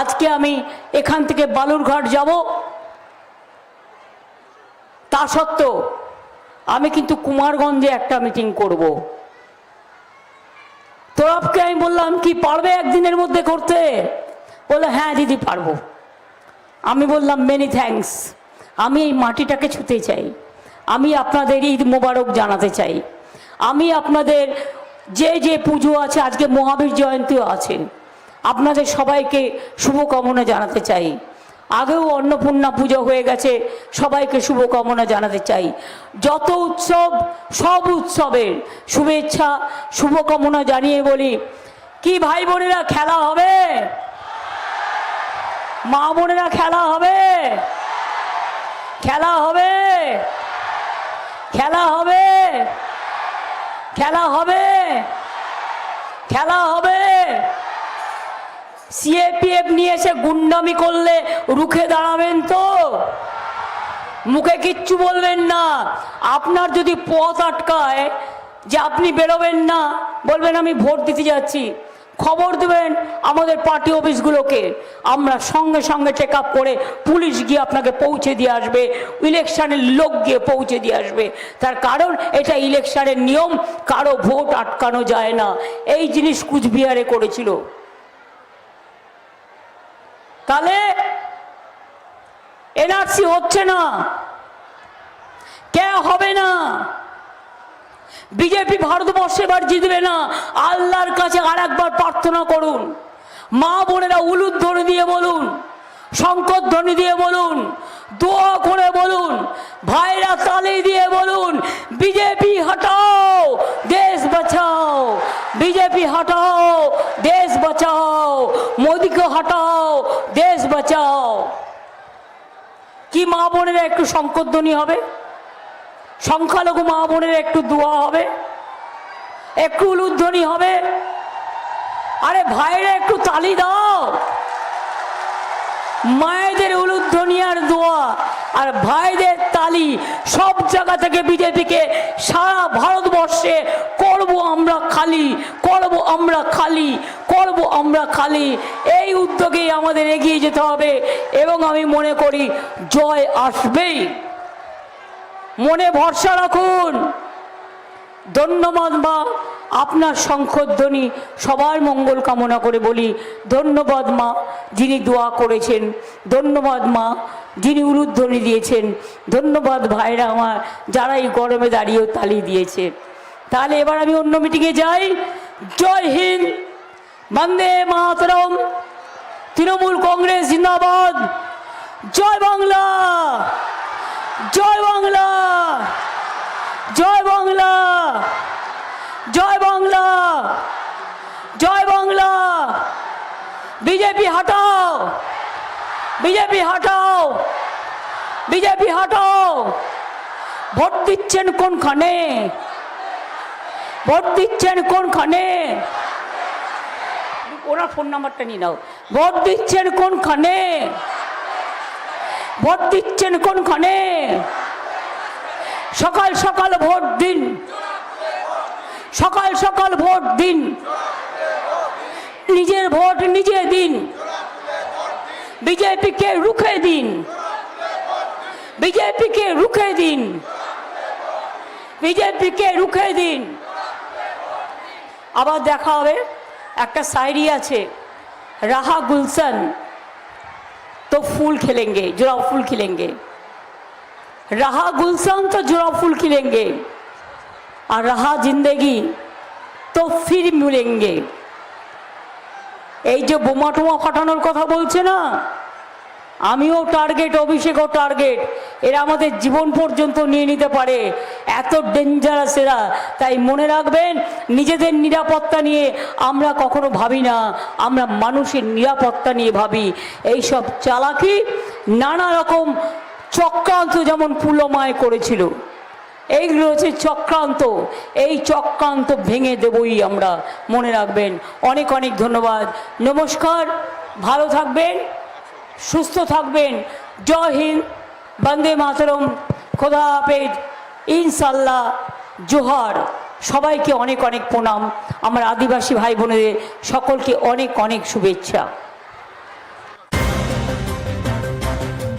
আজকে আমি এখান থেকে বালুরঘাট যাব। তা সত্ত্বেও আমি কিন্তু কুমারগঞ্জে একটা মিটিং করব। তোরফকে আমি বললাম, কি পারবে একদিনের মধ্যে করতে? বলল হ্যাঁ দিদি, পারব। আমি বললাম মেনি থ্যাঙ্কস আমি এই মাটিটাকে ছুতে চাই। আমি আপনাদের ঈদ মোবারক জানাতে চাই। আমি আপনাদের যে যে পুজো আছে, আজকে মহাবীর জয়ন্তীও আছে। আপনাদের সবাইকে শুভকামনা জানাতে চাই। আগেও অন্নপূর্ণা পুজো হয়ে গেছে, সবাইকে শুভকামনা জানাতে চাই। যত উৎসব, সব উৎসবের শুভেচ্ছা, শুভকামনা জানিয়ে বলি, কি ভাই বোনেরা, খেলা হবে? মা বোনেরা, খেলা হবে? খেলা হবে? খেলা হবে? খেলা হবে? খেলা হবে? সিএপিএফ নিয়ে এসে গুন্ডামি করলে রুখে দাঁড়াবেন তো? মুখে কিচ্ছু বলবেন না। আপনার যদি পথ আটকায় যে আপনি বেরোবেন না, বলবেন আমি ভোট দিতে যাচ্ছি। খবর দেবেন আমাদের পার্টি অফিসগুলোকে। আমরা সঙ্গে সঙ্গে চেক আপ করে পুলিশ গিয়ে আপনাকে পৌঁছে দিয়ে আসবে, ইলেকশনের লোক গিয়ে পৌঁছে দিয়ে আসবে। তার কারণ এটা ইলেকশনের নিয়ম, কারও ভোট আটকানো যায় না। এই জিনিস কুচবিহারে করেছিল। তাহলে এনআরসি হচ্ছে না কে হবে না। বিজেপি ভারতবর্ষে এবার জিতবে না। আল্লাহর কাছে আর একবার প্রার্থনা করুন। মা বোনেরা উলুধ্বনি দিয়ে বলুন শঙ্কর ধ্বনি দিয়ে বলুন, দোয়া করে বলুন, ভাইরা তালি দিয়ে বলুন, বিজেপি হটাও, দেশ বাঁচাও, বিজেপি হটাও, দেশ বাঁচাও মোদিকে হটাও দেশ বাঁচাও কি মা বোনেরা একটু শঙ্করধ্বনি হবে? সংখ্যালঘু মা বোনের একটু দোয়া হবে? একটু উলুধ্বনি হবে? আরে ভাইরা, একটু তালি দাও। মায়েদের উলুধ্বনি আর দোয়া আর ভাইদের তালি সব জায়গা থেকে বিজেপিকে সারা ভারতবর্ষে আমরা খালি, করব আমরা খালি, করব আমরা খালি। এই উদ্যোগেই আমাদের এগিয়ে যেতে হবে এবং আমি মনে করি জয় আসবেই। মনে ভরসা রাখুন। ধন্যবাদ মা, আপনার শঙ্খধ্বনি সবার মঙ্গল কামনা করে বলি। ধন্যবাদ মা, যিনি দোয়া করেছেন। ধন্যবাদ মা, যিনি উলুধ্বনি দিয়েছেন। ধন্যবাদ ভাইরা আমার, যারা এই গরমে দাঁড়িয়েও তালি দিয়েছে। তাহলে এবার আমি অন্য মিটিংয়ে যাই। জয় হিন্দ। বন্দে মাতরম। তৃণমূল কংগ্রেস জিন্দাবাদ। জয় বাংলা। জয় বাংলা। জয় বাংলা। জয় বাংলা। জয় বাংলা। বিজেপি হটাও। বিজেপি হটাও। বিজেপি হটাও। ভোট দিচ্ছেন কোনখানে? ভোট দিচ্ছেন কোনখানে? ওনার ফোন নাম্বারটা নিয়ে নাও। ভোট দিচ্ছেন কোনখানে? ভোট দিচ্ছেন কোনখানে? সকাল সকাল ভোট দিন। সকাল সকাল ভোট দিন। নিজের ভোট নিজে দিন। বিজেপিকে রুখে দিন। বিজেপিকে রুখে দিন। বিজেপিকে রুখে দিন। আবার দেখা হবে। একটা সাইরি আছে, রাহা গুলশন। তো ফুল খেলেঙ্গে জোড়া ফুল খেলেঙ্গে। রাহা গুলসন তো জোড়া ফুল খেলেঙ্গে। আর রাহা জিন্দেগি তো ফির মিলেঙ্গে। এই যে বোমা টোমা ফাটানোর কথা বলছে না? আমিও টার্গেট অভিষেকও টার্গেট এরা আমাদের জীবন পর্যন্ত নিয়ে নিতে পারে। এত ডেঞ্জারাস এরা। তাই মনে রাখবেন, নিজেদের নিরাপত্তা নিয়ে আমরা কখনো ভাবি না। আমরা মানুষের নিরাপত্তা নিয়ে ভাবি। এইসব চালাকি নানা রকম চক্রান্ত যেমন পুলমায় করেছিল। এইগুলো হচ্ছে চক্রান্ত। এই চক্রান্ত ভেঙে দেবই আমরা। মনে রাখবেন। অনেক অনেক ধন্যবাদ। নমস্কার। ভালো থাকবেন। সুস্থ থাকবেন। জয় হিন্দ। বন্দে মাতরম, খোদা হাফেজ ইনশাল্লাহ জোহার। সবাইকে অনেক অনেক প্রণাম। আমার আদিবাসী ভাই বোনেদের সকলকে অনেক অনেক শুভেচ্ছা।